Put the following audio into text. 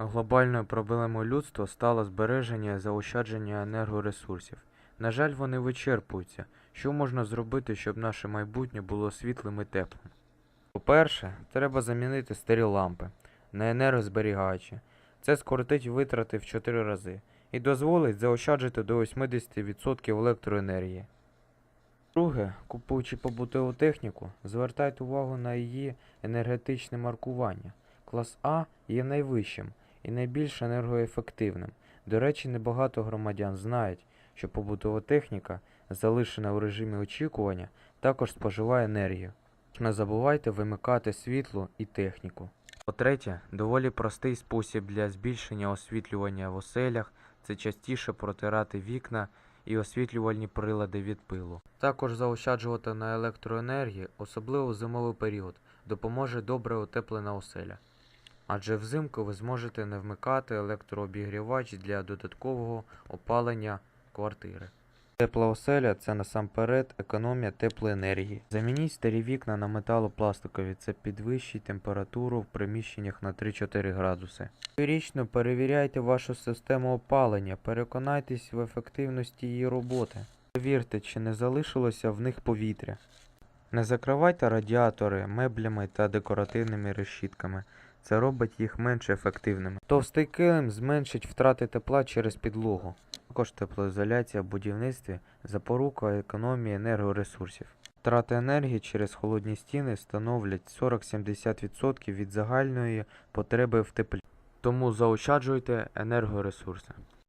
Глобальною проблемою людства стало збереження і заощадження енергоресурсів. На жаль, вони вичерпуються. Що можна зробити, щоб наше майбутнє було світлим і теплим? По-перше, треба замінити старі лампи на енергозберігаючі. Це скоротить витрати в 4 рази і дозволить заощаджити до 80% електроенергії. Друге, купуючи побутову техніку, звертайте увагу на її енергетичне маркування. Клас А є найвищим і найбільш енергоефективним. До речі, небагато громадян знають, що побутова техніка, залишена у режимі очікування, також споживає енергію. Не забувайте вимикати світло і техніку. По-третє, доволі простий спосіб для збільшення освітлювання в оселях це частіше протирати вікна і освітлювальні прилади від пилу. Також заощаджувати на електроенергії, особливо в зимовий період, допоможе добре утеплена оселя. Адже взимку ви зможете не вмикати електрообігрівач для додаткового опалення квартири. Тепла оселя це насамперед економія теплоенергії. Замініть старі вікна на металопластикові, це підвищить температуру в приміщеннях на 3-4 градуси. Щорічно перевіряйте вашу систему опалення, переконайтесь в ефективності її роботи. Перевірте, чи не залишилося в них повітря. Не закривайте радіатори меблями та декоративними решітками. Це робить їх менш ефективними. Товстий килим зменшить втрати тепла через підлогу. Також теплоізоляція в будівництві запорука економії енергоресурсів. Втрати енергії через холодні стіни становлять 40-70% від загальної потреби в теплі. Тому заощаджуйте енергоресурси.